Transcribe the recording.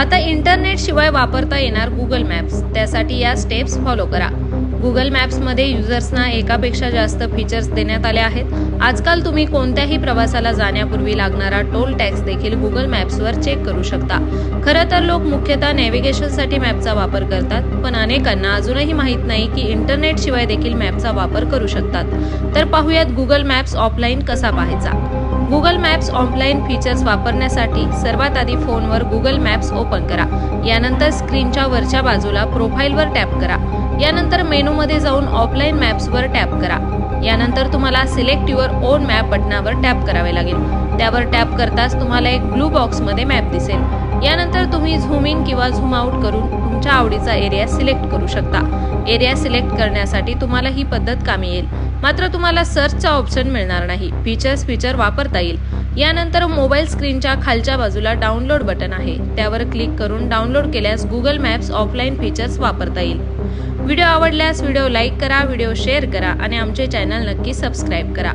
आता इंटरनेट शिवाय वापरता येणार गुगल मॅप्स त्यासाठी या स्टेप्स फॉलो करा. गुगल मॅप्समध्ये युजर्सना एकापेक्षा जास्त फीचर्स देण्यात आले आहेत. आजकाल तुम्ही कोणत्याही प्रवासाला जाण्यापूर्वी लागणारा टोल टॅक्स देखील गुगल मॅप्सवर चेक करू शकता. खरं तर लोक मुख्यतः नॅव्हिगेशनसाठी मॅपचा वापर करतात पण अनेकांना अजूनही माहीत नाही की इंटरनेट शिवाय देखील मॅपचा वापर करू शकतात. तर पाहूयात गुगल मॅप्स ऑफलाईन कसा पाहायचा? गुगल मॅप्स ऑफलाईन फीचर्स वापरण्यासाठी सर्वात आधी फोनवर गुगल मॅप्स ओपन करा. यानंतर स्क्रीनच्या वरच्या बाजूला प्रोफाईलवर टॅप करा. यानंतर मेनूमध्ये जाऊन ऑफलाईन मॅप्सवर टॅप करा. यानंतर तुम्हाला सिलेक्ट युअर ओन मॅप बटनावर टॅप करावे लागेल. त्यावर टॅप करताच तुम्हाला एक ब्लू बॉक्समध्ये मॅप दिसेल. यानंतर तुम्ही झूम इन किंवा झूम आउट करून तुमच्या आवडीचा एरिया सिलेक्ट करू शकता. एरिया सिलेक्ट करण्यासाठी तुम्हाला ही पद्धत कामी येईल. मात्र तुम्हाला सर्चचा ऑप्शन मिळणार नाही. फीचर्स फीचर वापरता येईल. यानंतर मोबाईल स्क्रीनच्या खालच्या बाजूला डाउनलोड बटन आहे. त्यावर क्लिक करून डाउनलोड केल्यास गुगल मॅप्स ऑफलाईन फीचर्स वापरता येईल. व्हिडिओ आवडल्यास व्हिडिओ लाईक करा व्हिडिओ शेअर करा आणि आमचे चॅनल नक्की सबस्क्राईब करा.